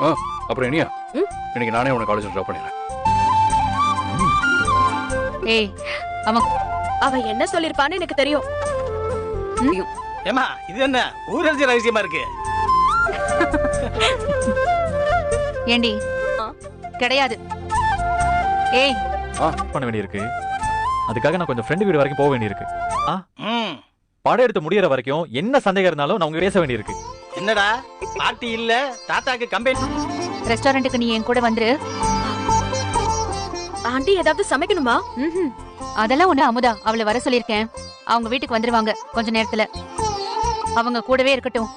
ஆ அப்புறம் இனியா? இன்னைக்கு நானே உனக்கு காலேஜ் ட்ராப் பண்ணிடுறேன். ஏய் அவன் அவ என்ன சொல்லிருப்பான்னு எனக்கு தெரியும். ஏமா இது என்ன? ஊரறிஞ்ச ரகசியமா இருக்கு? ஏண்டி? ஆ. கிடையாது. ஏய். பண்ண வேண்டியிருக்கு. அதுக்காக நான் கொஞ்சம் ஃப்ரெண்டு வீடு வரைக்கும் போக வேண்டியிருக்கு. ம். படம் எடுத்து முடியற வரைக்கும் என்ன சந்தேகம் இருந்தாலும் நான் உங்க பேச வேண்டியிருக்கு. என்னடா? பாட்டி இல்ல தாத்தாக்கு கம்பெனி ரெஸ்டாரண்ட்டுக்கு நீ என் கூட வந்துரு. ஆண்டி ஏதாவது சமைக்கணுமா. அதெல்லாம் ஒண்ணு அமுதா அவளை வர சொல்லியிருக்கேன். அவங்க வீட்டுக்கு வந்துருவாங்க கொஞ்ச நேரத்துல. அவங்க கூடவே இருக்கட்டும்.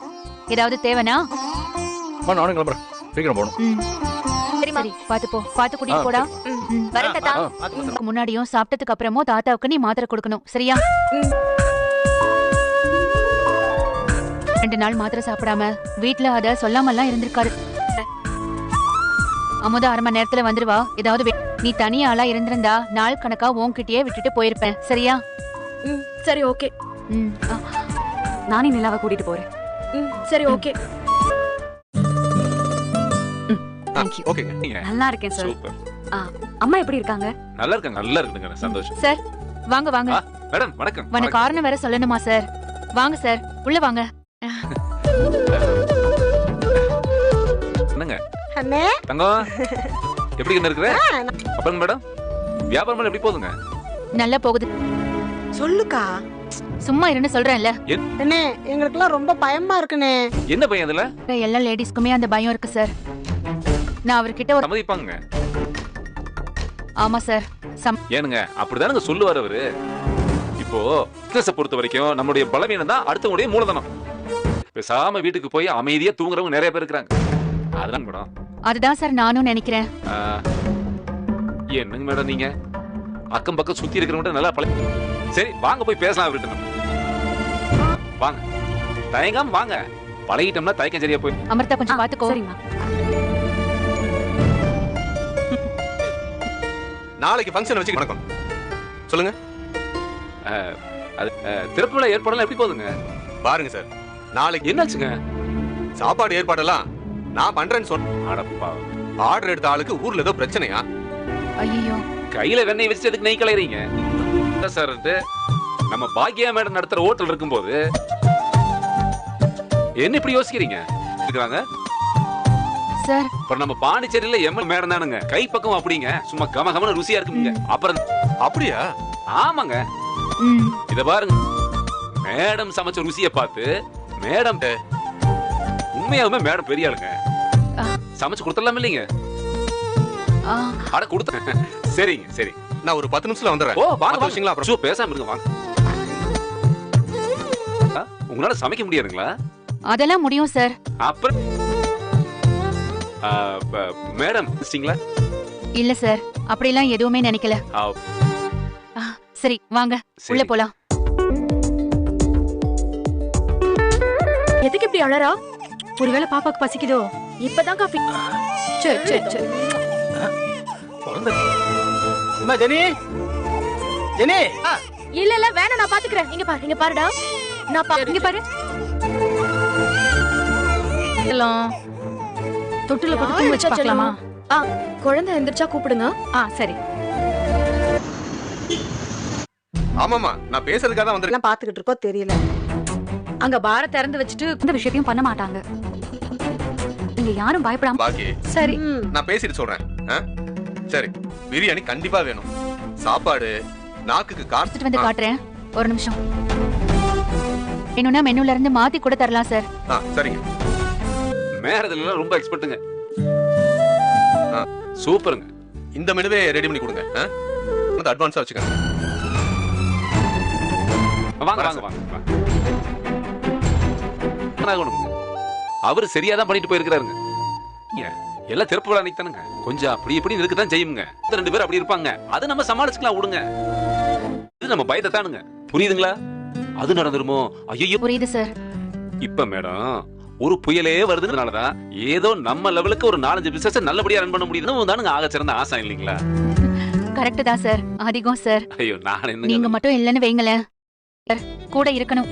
ஏதாவது தேவைனா? நானும் கிளம்புறேன் சீக்கிரம் போகணும். ம். சரிம்மா. சரி பாத்து போ. பாத்து ஆ, போடா. வரேன் தாத்தா. முன்னாடியும் சாப்பிட்டதுக்கு அப்புறமும் தாத்தாவுக்கு நீ மாத்திரை கொடுக்கணும். சரியா? ரெண்டு நாள் மாத்திரை சாப்பிடாம வீட்ல அத சொல்லாமல்லாம் இருந்திருக்காரு. அமுதா அரை மணி நேரத்துல வந்துருவா. ஏதாவது நீ தனி ஆளா இருந்திருந்தா நாள் கணக்கா உன்கிட்டயே விட்டுட்டு போயிருப்பேன். சரியா? ம், சரி ஓகே. ம். ஆ, நானே நிலாவை கூட்டிட்டு போறேன். ம், சரி ஓகே. நல்லா இருக்கேன் சார் அம்மா எப்படி இருக்காங்க? நல்லா இருக்காங்க நல்லா இருக்குங்க சந்தோஷம். சார் வாங்க வாங்க. மேடம் வணக்கம். காரணம் வேற சொல்லணுமா சார் வாங்க சார் உள்ள வாங்க. என்னங்க? அண்ணே. தங்கம் எப்படி இருக்கிற அப்புறம் மேடம் வியாபாரம் எல்லாம் எப்படி போகுதுங்க? நல்லா போகுது. சொல்லுக்கா. சும்மா இருன்னு சொல்றேன்ல. அண்ணே எங்களுக்குலாம் ரொம்ப பயமா இருக்குண்ணே. என்ன பையன் அதுல? எல்லா லேடிஸ்க்குமே அந்த பயம் இருக்கு சார். நான் அவர்கிட்ட ஒரு சம்மதிப்பாங்க. ஆமா சார். சம் ஏனுங்க அப்படிதானுங்க சொல்லுவார் அவரு. இப்போ பிசினஸ் பொறுத்த வரைக்கும் நம்மளுடைய பலவீனம் தான் அடுத்தவங்களுடைய மூலதனம். பேசாம வீட்டுக்கு போய் அமைதியா தூங்குறவங்க நிறைய பேர் இருக்கிறாங்க. அதுதான் மேடம். அதுதான் சார் நானும் நினைக்கிறேன். என்னங்க மேடம் நீங்க? அக்கம் பக்கம் சுத்தி இருக்கிறவங்க நல்லா பழ சரி வாங்க போய் பேசலாம் அவர்கிட்ட. வாங்க. தயங்காம வாங்க. பழகிட்டோம்னா தயக்கம் சரியா போய் அமிர்தா கொஞ்சம் பாத்துக்கோ நாளைக்கு ஃபங்க்ஷன் வச்சு வணக்கம் சொல்லுங்க. அது விழா ஏற்பாடெல்லாம் எப்படி போகுதுங்க? பாருங்க சார். நாளைக்கு என்னாச்சுங்க? சாப்பாடு ஏற்பாடெல்லாம் நான் பண்றேன்னு சொன்ன அடப்பா. ஆர்டர் எடுத்த ஆளுக்கு ஊர்ல ஏதோ பிரச்சனையா? ஐயோ கையில வெண்ணெய் வச்சு எதுக்கு நெய் கலையறீங்க? சார் நம்ம பாக்யா மேடம் நடத்துற ஹோட்டல் இருக்கும்போது என்ன இப்படி யோசிக்கிறீங்க? இருக்கிறாங்க சார். அப்புறம் நம்ம பாண்டிச்சேரியில எம்எல் மேடம் தானுங்க. கை பக்கம் அப்படிங்க. சும்மா கம கமன ருசியா இருக்குங்க. அப்புறம் அப்படியா? ஆமாங்க. ம். இத பாருங்க. மேடம் சமைச்ச ருசிய பார்த்து மேடம். உண்மையாலுமே மேடம் பெரிய ஆளுங்க. சமைச்சு கொடுத்துடலாம் இல்லைங்க? ஆ, அட கொடுத்த. சரிங்க சரி. நான் ஒரு பத்து நிமிஷத்துல வந்துடுறேன். ஓ வாங்க விஷயங்களா அப்புறம் சோ பேசாம இருங்க வாங்க. உங்களால சமைக்க முடியாதுங்களா? அதெல்லாம் முடியும் சார். அப்புறம்? மேடம் வச்சிட்டீங்களா இல்ல சார். அப்படிலாம் எதுவுமே நினைக்கல. சரி வாங்க. உள்ள போலாம். எதுக்கு இப்படி அழறா? ஒருவேளை பாப்பாக்கு பசிக்குதோ? இப்பதான் காஃபி சரி சரி சரி. குழந்தை அம்மா ஜெனி! ஜெனி! ஆ, இல்ல இல்ல வேணாம் நான் பாத்துக்கிறேன். இங்க பாரு இங்க பாருடா. நான் பா இங்க பாரு. எல்லாம் தொட்டில போட்டு தூங்க வச்சு பார்க்கலாமா? ஆ குழந்தை எந்திரிச்சா கூப்பிடுங்க. ஆ சரி. ஆமாமா நான் பேசுறதுக்காக தான் வந்திருக்கேன். பாத்துக்கிட்டு இருக்கோம் தெரியல. அங்க பார திறந்து வச்சுட்டு இந்த விஷயத்தையும் பண்ண மாட்டாங்க. நீங்க யாரும் பயப்படாம பாக்கி சரி. ம், நான் பேசிட்டு சொல்றேன். ஆ? சரி பிரியாணி கண்டிப்பா வேணும். சாப்பாடு நாக்குக்கு எடுத்துட்டு வந்து காத்து காட்டுறேன். ஒரு நிமிஷம். வேணும்னா மெனுல இருந்து மாத்தி கூட தரலாம் சார் ஆ சரிங்க. மேரதுல எல்லாம் ரொம்ப எக்ஸ்பர்ட்டுங்க ஆ. சூப்பருங்க. இந்த மெனுவே ரெடி பண்ணி கொடுங்க. ஆ? வந்து அட்வான்ஸா வச்சுக்கோங்க. வாங்க வாங்க வாங்க. ஆகணுங்க? அவரு சரியா தான் பண்ணிட்டு போயிருக்கிறாருங்க. எல்லாம் திறப்பு விழா அன்னைக்கு தானுங்க கொஞ்சம் அப்படி இப்படி இருக்குதான் செய்யுங்க. இந்த ரெண்டு பேரும் அப்படி இருப்பாங்க. அதை நம்ம சமாளிச்சுக்கலாம் விடுங்க. இது நம்ம பயத்தை தானுங்க புரியுதுங்களா? அது நடந்துருமோ? ஐயோ புரியுது சார். இப்ப மேடம் ஒரு புயலே வருதுனாலதான் ஏதோ நம்ம லெவலுக்கு ஒரு நாலஞ்சு பிசினஸ் நல்லபடியா ரன் பண்ண முடியுதுன்னு தானுங்க ஆக சிறந்த ஆசை இல்லைங்களா? கரெக்ட் தான் சார். அதிகம் சார். ஐயோ நான் நீங்க மட்டும் இல்லைன்னு வைங்களேன். கூட இருக்கணும்.